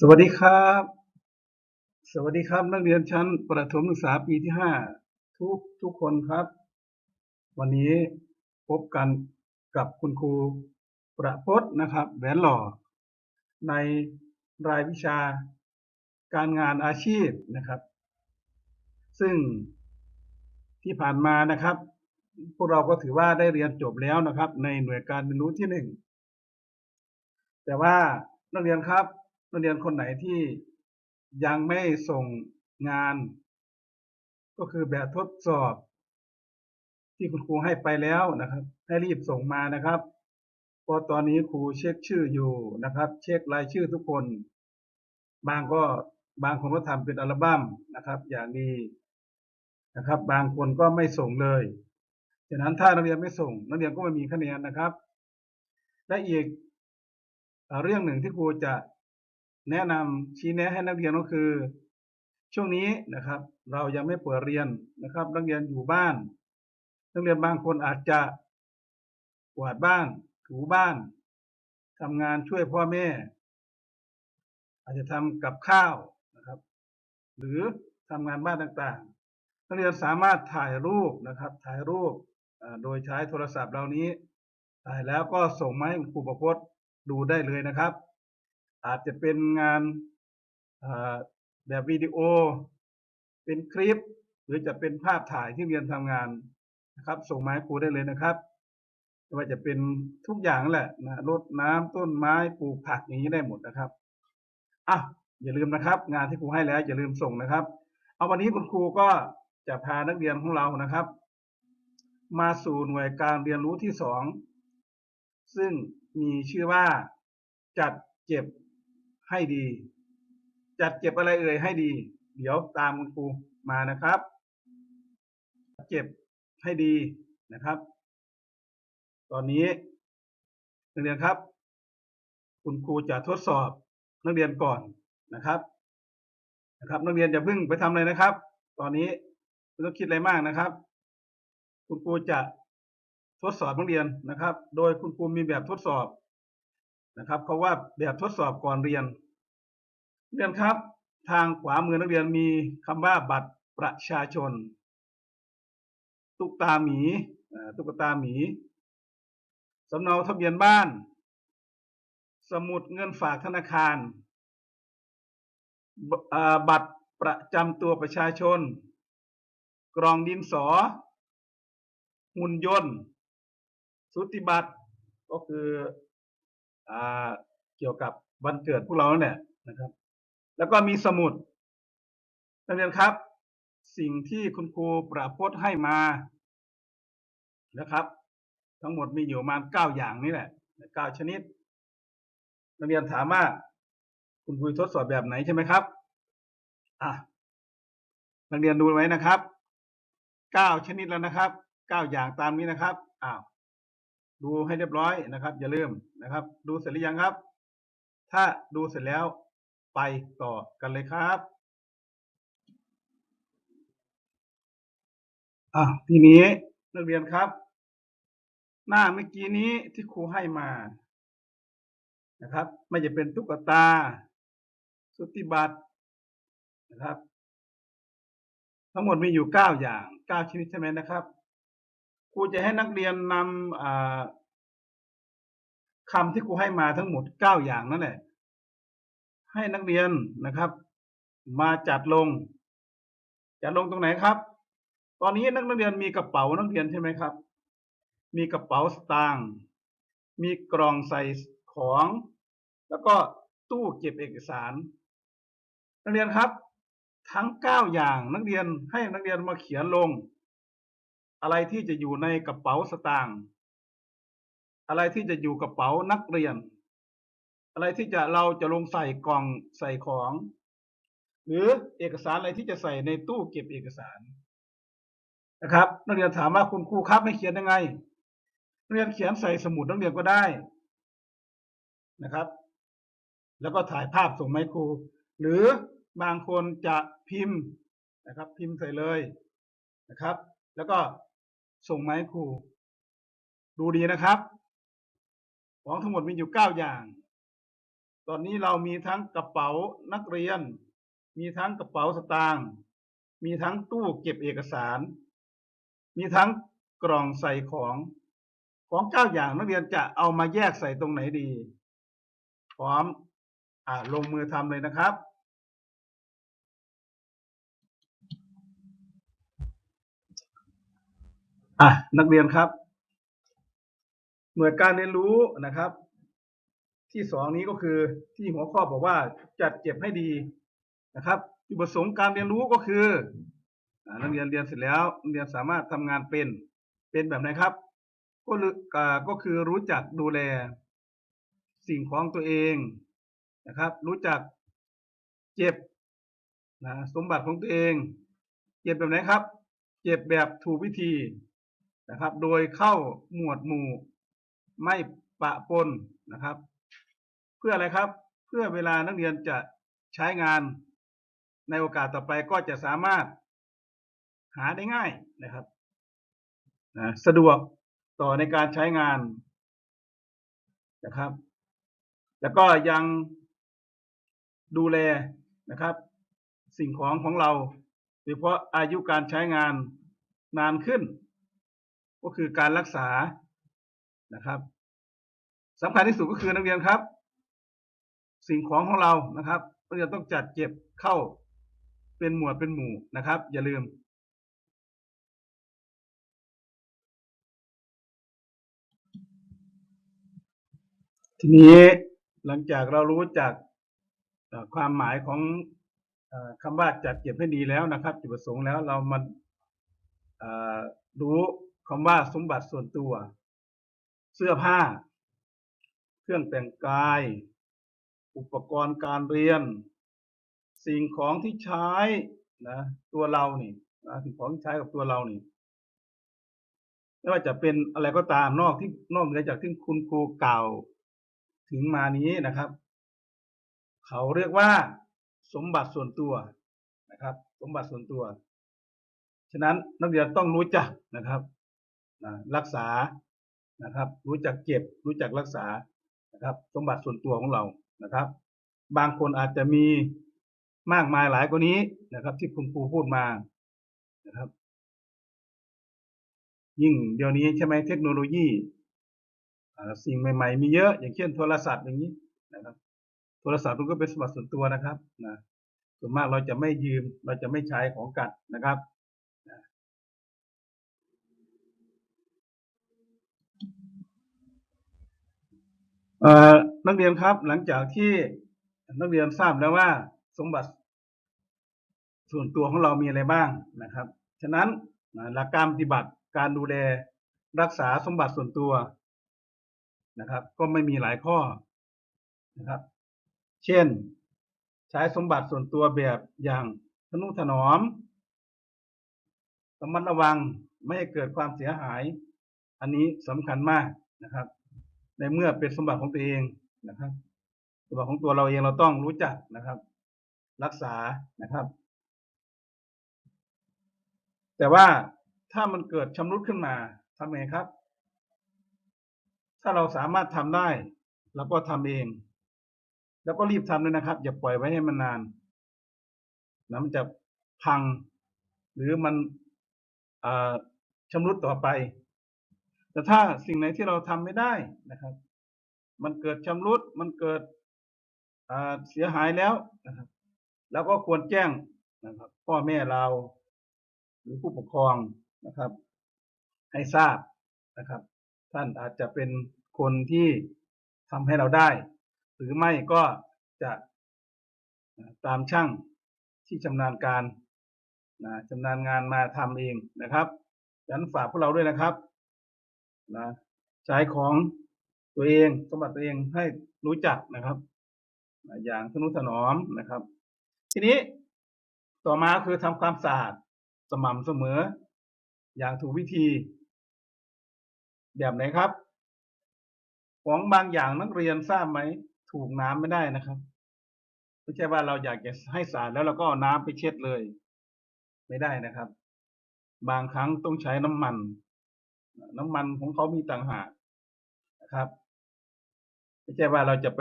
สวัสดีครับ สวัสดีครับ นักเรียนชั้นประถมศึกษาปีที่ห้าทุกทุกคนครับ วันนี้พบกันกับคุณครูประพจน์นะครับแหวนหล่อ ในรายวิชาการงานอาชีพนะครับ ซึ่งที่ผ่านมานะครับ พวกเราก็ถือว่าได้เรียนจบแล้วนะครับ ในหน่วยการเรียนรู้ที่หนึ่งแต่ว่านักเรียนครับ นักเรียนคนไหนที่ยังไม่ส่งงาน ก็คือแบบทดสอบ ที่คุณครูให้ไปแล้วนะครับ ให้รีบส่งมานะครับเพราะตอนนี้ครูเช็คชื่ออยู่นะครับ เช็ครายชื่อทุกคน บางก็บางคนก็ทำเป็นอัลบั้มนะครับ อย่างดีนะครับ บางคนก็ไม่ส่งเลยฉะนั้นถ้านักเรียนไม่ส่ง นักเรียนก็ไม่มีคะแนนนะครับ และอีกเอ่อเรื่องหนึ่งที่ครูจะ แนะนำชี้แนะให้นักเรียนก็คือ ช่วงนี้นะครับ เรายังไม่เปิดเรียนนะครับ นักเรียนอยู่บ้าน นักเรียนบางคนอาจจะกวาดบ้าน ถูบ้านทำงานช่วยพ่อแม่ อาจจะทำกับข้าวนะครับ หรือทำงานบ้านต่างๆ นักเรียนสามารถถ่ายรูปนะครับ ถ่ายรูปโดยใช้โทรศัพท์เหล่านี้ ถ่ายแล้วก็ส่งมาให้ครูประพจน์ดูได้เลยนะครับ อาจจะเป็นงานแบบวิดีโอ เป็นคลิป หรือจะเป็นภาพถ่ายที่เรียนทำงานนะครับ ส่งมาให้ครูได้เลยนะครับไม่ว่าจะเป็นทุกอย่างแหละนะรดน้ำต้นไม้ปลูกผักอย่างนี้ได้หมดนะครับอะอย่าลืมนะครับ งานที่ครูให้แล้วอย่าลืมส่งนะครับ เอาวันนี้คุณครูก็จะพานักเรียนของเรานะครับ มาสู่หน่วยการเรียนรู้ที่สองซึ่งมีชื่อว่าจัดเก็บ ให้ดี จัดเก็บอะไรเอ่ยให้ดี เดี๋ยวตามคุณครูมานะครับเก็บให้ดีนะครับ ตอนนี้นักเรียนครับ คุณครูจะทดสอบนักเรียนก่อนนะครับนะครับนักเรียนอย่าเพิ่งไปทำอะไรนะครับ ตอนนี้ไม่ต้องคิดอะไรมากนะครับ คุณครูจะทดสอบนักเรียนนะครับ โดยคุณครูมีแบบทดสอบ นะครับเขาว่าแบบทดสอบก่อนเรียนนักเรียนครับ ทางขวามือนักเรียนมีคำว่าบัตรประชาชน ตุ๊กตาหมีตุ๊กตาหมีสำเนาทะเบียนบ้าน สมุดเงินฝากธนาคารบ,บัตรประจำตัวประชาชนกล่องดินสอ หุ่นยนต์ สุติบัตรก็คือ เกี่ยวกับวันเกิดพวกเราเนี่ยนะครับ แล้วก็มีสมุดนักเรียนครับ สิ่งที่คุณครูประพจน์ให้มานะครับ ทั้งหมดมีอยู่ประมาณเก้าอย่างนี่แหละเก้าชนิด นักเรียนถามว่าคุณครูทดสอบแบบไหนใช่ไหมครับอะนักเรียนดูไว้นะครับเก้าชนิดแล้วนะครับเก้าอย่างตามนี้นะครับอ้าว ดูให้เรียบร้อยนะครับ อย่าลืมนะครับ ดูเสร็จหรือยังครับ ถ้าดูเสร็จแล้วไปต่อกันเลยครับอะทีนี้นักเรียนครับ หน้าเมื่อกี้นี้ที่ครูให้มานะครับ ไม่จะเป็นตุ๊กตา สุติบัตนะครับ ทั้งหมดมีอยู่เก้าอย่างเก้าชนิดใช่ไหมนะครับ ครูจะให้นักเรียนนำคำที่ครูให้มาทั้งหมดเก้าอย่างนั่นแหละ ให้นักเรียนนะครับ มาจัดลง จัดลงตรงไหนครับ ตอนนี้นักเรียนมีกระเป๋านักเรียนใช่ไหมครับ มีกระเป๋าสตางค์มีกล่องใส่ของ แล้วก็ตู้เก็บเอกสาร นักเรียนครับ ทั้งเก้าอย่างนักเรียนให้นักเรียนมาเขียนลง อะไรที่จะอยู่ในกระเป๋าสตางค์อะไรที่จะอยู่กระเป๋านักเรียน อะไรที่จะเราจะลงใส่กล่องใส่ของ หรือเอกสารอะไรที่จะใส่ในตู้เก็บเอกสารนะครับ นักเรียนถามว่าคุณครูครับให้เขียนยังไงนักเรียนเขียนใส่สมุดนักเรียนก็ได้นะครับ แล้วก็ถ่ายภาพส่งมาให้ครู หรือบางคนจะพิมพ์นะครับ พิมพ์ใส่เลยนะครับ แล้วก็ส่งมาให้ครู ดูดีนะครับของทั้งหมดมีอยู่เก้าอย่าง ตอนนี้เรามีทั้งกระเป๋านักเรียน มีทั้งกระเป๋าสตางค์มีทั้งตู้เก็บเอกสาร มีทั้งกล่องใส่ของของเก้าอย่างนักเรียนจะเอามาแยกใส่ตรงไหนดี พร้อมอ่าลงมือทำเลยนะครับ อะนักเรียนครับ หน่วยการเรียนรู้นะครับ ที่สองนี้ก็คือที่หัวข้อบอกว่าจัดเก็บให้ดีนะครับจุดประสงค์การเรียนรู้ก็คือนักเรียนเรียนเสร็จแล้วนักเรียนสามารถทำงานเป็นเป็นแบบไหนครับ ก็รู้ก็คือรู้จักดูแลสิ่งของตัวเองนะครับ รู้จักเก็บนะสมบัติของตัวเอง เก็บแบบไหนครับ เก็บแบบถูกวิธี นะครับ โดยเข้าหมวดหมู่ไม่ปะปนนะครับ เพื่ออะไรครับ เพื่อเวลานักเรียนจะใช้งานในโอกาสต่อไปก็จะสามารถหาได้ง่ายนะครับนะสะดวกต่อในการใช้งานนะครับ แล้วก็ยังดูแลนะครับ สิ่งของของเราโดยเฉพาะอายุการใช้งานนานขึ้น ก็คือการรักษานะครับสำคัญที่สุดก็คือนักเรียนครับ สิ่งของของเรานะครับนักเรียนต้องจัดเก็บเข้าเป็นหมวดเป็นหมู่นะครับ อย่าลืม ทีนี้หลังจากเรารู้จักความหมายของอคำว่าจัดเก็บให้ดีแล้วนะครับ จุดประสงค์แล้วเรามาเอ่อรู้ คำว่าสมบัติส่วนตัว เสื้อผ้า เครื่องแต่งกาย อุปกรณ์การเรียน สิ่งของที่ใช้นะตัวเรานี่นะสิ่งของที่ใช้กับตัวเรานี่ไม่ว่าจะเป็นอะไรก็ตามนอกที่นอกเหนือจากที่คุณครูกล่าวถึงมานี้นะครับ เขาเรียกว่าสมบัติส่วนตัวนะครับ สมบัติส่วนตัว ฉะนั้นนักเรียนต้องรู้จักนะครับ นะรักษานะครับ รู้จักเก็บรู้จักรักษานะครับ สมบัติส่วนตัวของเรานะครับ บางคนอาจจะมีมากมายหลายกว่านี้นะครับ ที่คุณครูพูดมานะครับ ยิ่งเดี๋ยวนี้ใช่ไหมเทคโนโลยีสิ่งใหม่ ๆ มีเยอะ อย่างเช่นโทรศัพท์อย่างนี้นะครับ โทรศัพท์มันก็เป็นสมบัติส่วนตัวนะครับนะส่วนมากเราจะไม่ยืมเราจะไม่ใช้ของกันนะครับนะ เอ่อนักเรียนครับหลังจากที่นักเรียนทราบแล้วว่าสมบัติส่วนตัวของเรามีอะไรบ้างนะครับ ฉะนั้นหลักการปฏิบัติการดูแลรักษาสมบัติส่วนตัวนะครับ ก็ไม่มีหลายข้อนะครับ เช่น ใช้สมบัติส่วนตัวแบบอย่างทนุถนอมระมัดระวังไม่ให้เกิดความเสียหาย อันนี้สำคัญมากนะครับ ในเมื่อเป็นสมบัติของตัวเองนะครับ สมบัติของตัวเราเองเราต้องรู้จักนะครับ รักษานะครับ แต่ว่าถ้ามันเกิดชำรุดขึ้นมาทำไงครับ ถ้าเราสามารถทำได้เราก็ทำเอง แล้วก็รีบทำเลยนะครับ อย่าปล่อยไว้ให้มันนานนะมันจะพังหรือมันชำรุดต่อไป แต่ถ้าสิ่งไหนที่เราทำไม่ได้นะครับ มันเกิดชำรุดมันเกิดเสียหายแล้วนะครับ แล้วก็ควรแจ้งนะครับ พ่อแม่เรา หรือผู้ปกครองนะครับ ให้ทราบนะครับ ท่านอาจจะเป็นคนที่ทำให้เราได้ หรือไม่ก็จะตามช่างที่ชำนาญการนะชำนาญงานมาทำเองนะครับฉะนั้นฝากพวกเราด้วยนะครับ นะใช้ของตัวเองสมบัติตัวเองให้รู้จักนะครับ อย่างทนุถนอมนะครับ ทีนี้ต่อมาคือทำความสะอาดสม่ำเสมอ อย่างถูกวิธี แบบไหนครับ ของบางอย่างนักเรียนทราบไหมถูกน้ำไม่ได้นะครับไม่ใช่ว่าเราอยากจะให้สะอาดแล้วเราก็เอาน้ำไปเช็ดเลย ไม่ได้นะครับ บางครั้งต้องใช้น้ำมัน น้ำมันของเขามีต่างหากนะครับไม่ใช่ว่าเราจะไป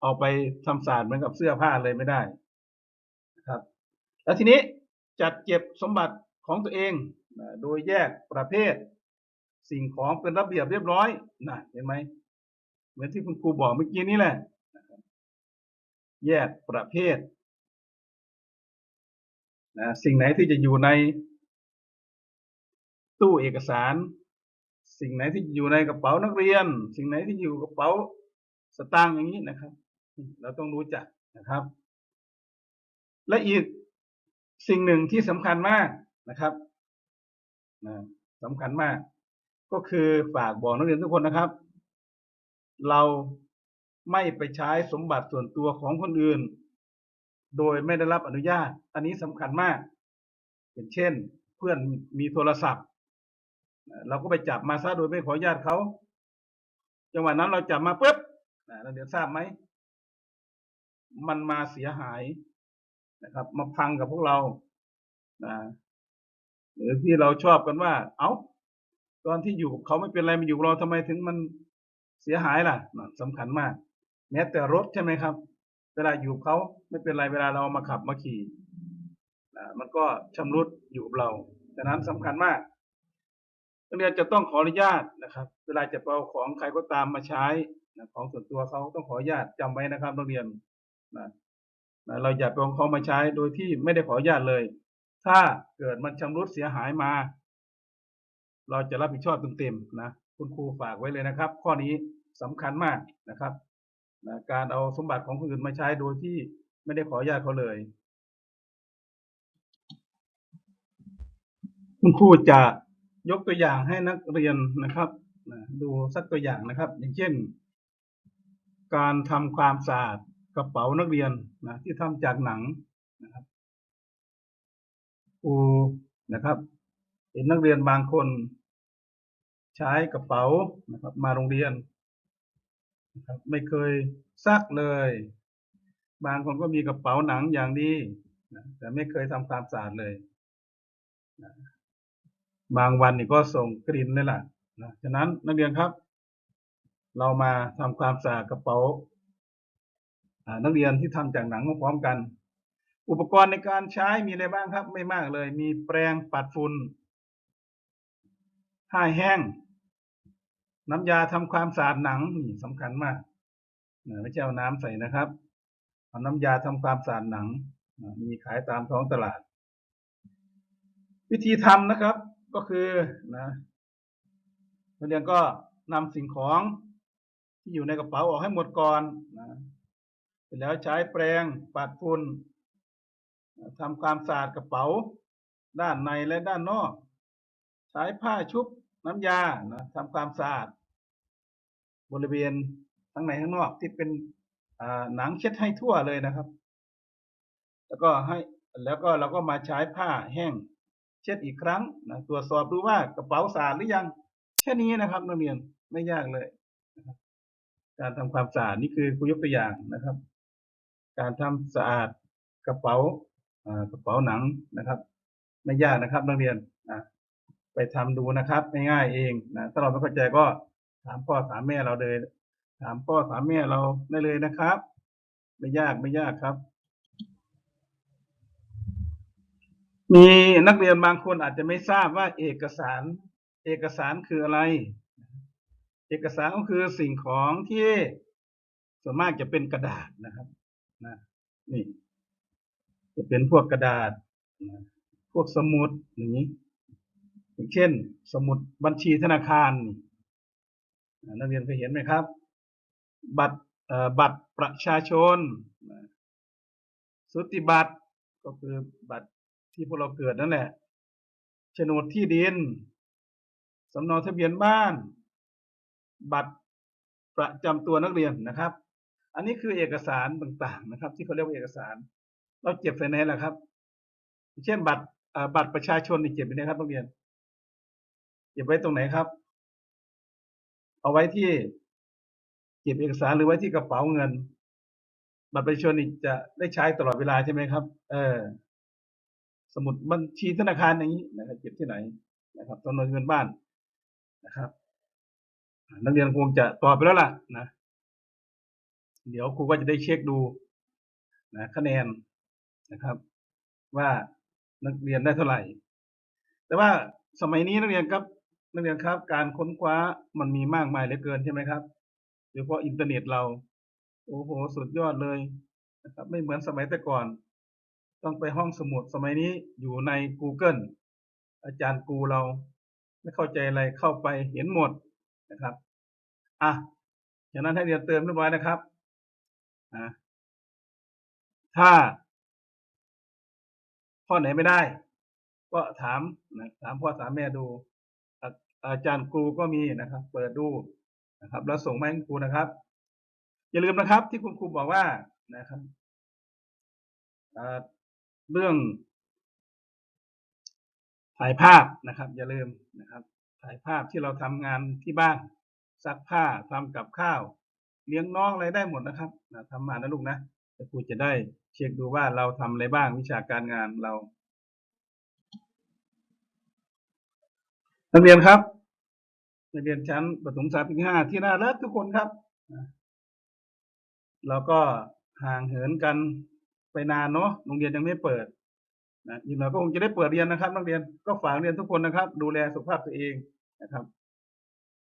เอาเอาไปทำศาสตร์เหมือนกับเสื้อผ้าเลยไม่ได้นะครับ แล้วทีนี้จัดเก็บสมบัติของตัวเองโดยแยกประเภท สิ่งของเป็นระเบียบเรียบร้อยนะเห็นไหมเหมือนที่คุณครูบอกเมื่อกี้นี้แหละแยกประเภทนะสิ่งไหนที่จะอยู่ในตู้เอกสาร สิ่งไหนที่อยู่ในกระเป๋านักเรียน สิ่งไหนที่อยู่กระเป๋าสตางค์อย่างนี้นะครับ เราต้องรู้จักนะครับ และอีกสิ่งหนึ่งที่สำคัญมากนะครับนะสำคัญมาก ก็คือฝากบอกนักเรียนทุกคนนะครับ เราไม่ไปใช้สมบัติส่วนตัวของคนอื่น โดยไม่ได้รับอนุญาต อันนี้สำคัญมากอย่างเช่น เพื่อนมีโทรศัพท์ เราก็ไปจับมาซะโดยไม่ขออนุญาตเขาจังหวะนั้นเราจับมาปุ๊บนะนักเรียนทราบไหมมันมาเสียหายนะครับ มาพังกับพวกเรานะหรือที่เราชอบกันว่า เอา้าตอนที่อยู่กับเขาไม่เป็นไรมาอยู่กับเราทำไมถึงมันเสียหายล่ะนะสำคัญมาก แม้แต่รถใช่ไหมครับ เวลาอยู่กับเขาไม่เป็นไรเวลาเราเอามาขับมาขี่นะมันก็ชำรุดอยู่กับเราดังนั้นสำคัญมาก นักเรียนจะต้องขออนุญาตนะครับ เวลาจะเอาของใครก็ตามมาใช้นะของส่วนตัวเขาต้องขออนุญาตจำไว้นะครับนักเรียนนะนะเราอย่าไปเอาของมาใช้โดยที่ไม่ได้ขออนุญาตเลย ถ้าเกิดมันชำรุดเสียหายมา เราจะรับผิดชอบเต็มๆนะคุณครูฝากไว้เลยนะครับ ข้อนี้สำคัญมากนะครับนะการเอาสมบัติของคนอื่นมาใช้โดยที่ไม่ได้ขออนุญาตเขาเลย คุณครูจะ ยกตัวอย่างให้นักเรียนนะครับดูสักตัวอย่างนะครับ อย่างเช่น การทำความสะอาดกระเป๋านักเรียนนะที่ทำจากหนังนะครับครูนะครับเห็นนักเรียนบางคน ใช้กระเป๋านะครับ มาโรงเรียนนะครับไม่เคยซักเลย บางคนก็มีกระเป๋าหนังอย่างดีนะแต่ไม่เคยทำความสะอาดเลยนะ บางวันนี่ก็ส่งกลิ่นเลยล่ะนะฉะนั้นนักเรียนครับ เรามาทำความสะอาดกระเป๋านักเรียนที่ทำจากหนังพร้อมกัน อุปกรณ์ในการใช้มีอะไรบ้างครับ ไม่มากเลย มีแปรงปัดฝุ่นผ้าแห้ง น้ำยาทำความสะอาดหนังนี่สำคัญมากนะไม่ใช่เอาน้ำใส่นะครับเอาน้ำยาทำความสะอาดหนัง มีขายตามท้องตลาด วิธีทำนะครับ ก็คือนะนักเรียนก็นำสิ่งของที่อยู่ในกระเป๋าออกให้หมดก่อนนะเสร็จแล้วใช้แปรงปัดฝุ่นทำความสะอาดกระเป๋า ด้านในและด้านนอก ใช้ผ้าชุบน้ำยานะทำความสะอาดบริเวณทั้งในทั้งนอกที่เป็นหนังเช็ดให้ทั่วเลยนะครับ แล้วก็ให้แล้วก็เราก็มาใช้ผ้าแห้ง เช็ดอีกครั้งนะตรวจสอบดูว่ากระเป๋าสะอาดหรือยัง แค่นี้นะครับนักเรียนไม่ยากเลยการทำความสะอาดนี่คือครูยกตัวอย่างนะครับ การทำสะอาดกระเป๋ากระเป๋าหนังนะครับ ไม่ยากนะครับนักเรียนนะไปทำดูนะครับง่ายๆเองนะถ้าเราไม่เข้าใจก็ถามพ่อถามแม่เราเลย ถามพ่อถามแม่เราได้เลยนะครับ ไม่ยากไม่ยากครับ มีนักเรียนบางคนอาจจะไม่ทราบว่าเอกสาร เอกสารคืออะไร เอกสารก็คือสิ่งของที่ส่วนมากจะเป็นกระดาษนะครับนะนี่ จะเป็นพวกกระดาษนะพวกสมุดอย่างนี้อย่างเช่น สมุดบัญชีธนาคารนักเรียนเคยเห็นไหมครับ บัตรเอ่อบัตรประชาชนสุติบัตรก็คือบัตร ที่พวกเราเกิดนั่นแหละโฉนดที่ดินสำเนาทะเบียนบ้าน บัตรประจำตัวนักเรียนนะครับ อันนี้คือเอกสารต่างๆนะครับ ที่เขาเรียกว่าเอกสาร เราเก็บใส่ไหนล่ะครับ เช่นบัตรอ่าบัตรประชาชนนี่เก็บไว้ไหนครับนักเรียน เก็บไว้ตรงไหนครับ เอาไว้ที่เก็บเอกสารหรือไว้ที่กระเป๋าเงิน บัตรประชาชนนี่จะได้ใช้ตลอดเวลาใช่ไหมครับ เออ สมุดบัญชีธนาคารอย่างนี้นะครับเก็บที่ไหนนะครับสำนาทะเบียนบ้านนะครับ นักเรียนคงจะตอบไปแล้วล่ะนะ เดี๋ยวครูก็จะได้เช็คดูนะคะแนนนะครับ ว่านักเรียนได้เท่าไหร่ แต่ว่าสมัยนี้นักเรียนครับนักเรียนครับ การค้นคว้ามันมีมากมายเหลือเกินใช่ไหมครับโดยเฉพาะอินเทอร์เน็ตเรา โอ้โหสุดยอดเลยนะครับ ไม่เหมือนสมัยแต่ก่อน ต้องไปห้องสมุดสมัยนี้อยู่ใน Google อาจารย์กูเราไม่เข้าใจอะไรเข้าไปเห็นหมดนะครับอะฉะนั้นให้เรียนเติมเรียบร้อยนะครับอะถ้า ข้อไหนไม่ได้ ก็ถามนะถามพ่อถามแม่ดู อาจารย์ครูก็มีนะครับ เปิดดูนะครับ แล้วส่งมาให้ครูนะครับ อย่าลืมนะครับ ที่คุณครูบอกว่านะครับอ่า เรื่องถ่ายภาพนะครับ อย่าลืมนะครับ ถ่ายภาพที่เราทำงานที่บ้านซักผ้าทำกับข้าว เลี้ยงน้องอะไรได้หมดนะครับนะทำมานะลูกนะแต่ครูจะได้เช็คดูว่าเราทำอะไรบ้างวิชาการงานเรานักเรียนครับนักเรียนชั้นประถมศึกษาปีที่ห้าที่น่ารักทุกคนครับนะเราก็ห่างเหินกัน ไปนานเนาะโรงเรียนยังไม่เปิดนะอีกหน่อยก็คงจะได้เปิดเรียนนะครับ นักเรียนก็ฝากเรียนทุกคนนะครับ ดูแลสุขภาพตัวเองนะครับ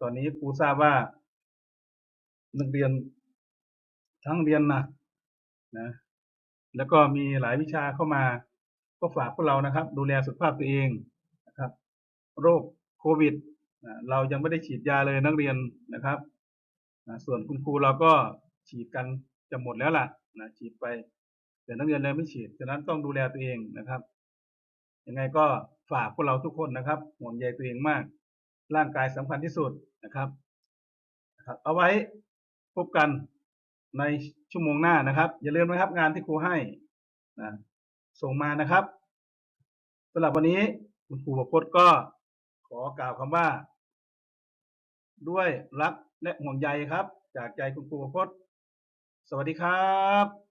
ตอนนี้ครูทราบว่านักเรียนทั้งเรียนหนักนะ แล้วก็มีหลายวิชาเข้ามา ก็ฝากพวกเรานะครับ ดูแลสุขภาพตัวเองนะครับ โรคโควิดเรายังไม่ได้ฉีดยาเลยนักเรียนนะครับส่วนคุณครูเราก็ฉีดกันจะหมดแล้วล่ะนะฉีดไป แต่นักเรียนเลยไม่ฉีดฉะนั้นต้องดูแลตัวเองนะครับยังไงก็ฝากพวกเราทุกคนนะครับห่วงใยตัวเองมาก ร่างกายสำคัญที่สุดนะครับครับเอาไว้พบกันในชั่วโมงหน้านะครับ อย่าลืมนะครับงานที่ครูให้นะส่งมานะครับสำหรับวันนี้คุณครูประพจน์ก็ขอกล่าวคำว่า ด้วยรักและห่วงใยครับ จากใจคุณครูประพจน์ สวัสดีครับ